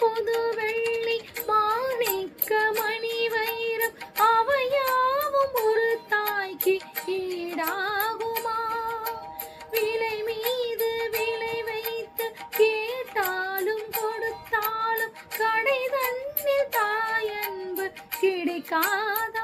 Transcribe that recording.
புது வெள்ளி மாணிக்க மணி வைரம் அவையாவும் ஒரு தாய்க்கு ஈடாகுமா? விலை மீது விலை வைத்து கேட்டாலும் கொடுத்தாலும் கடை தன்னில் தாயன்பு கிடைக்காதா?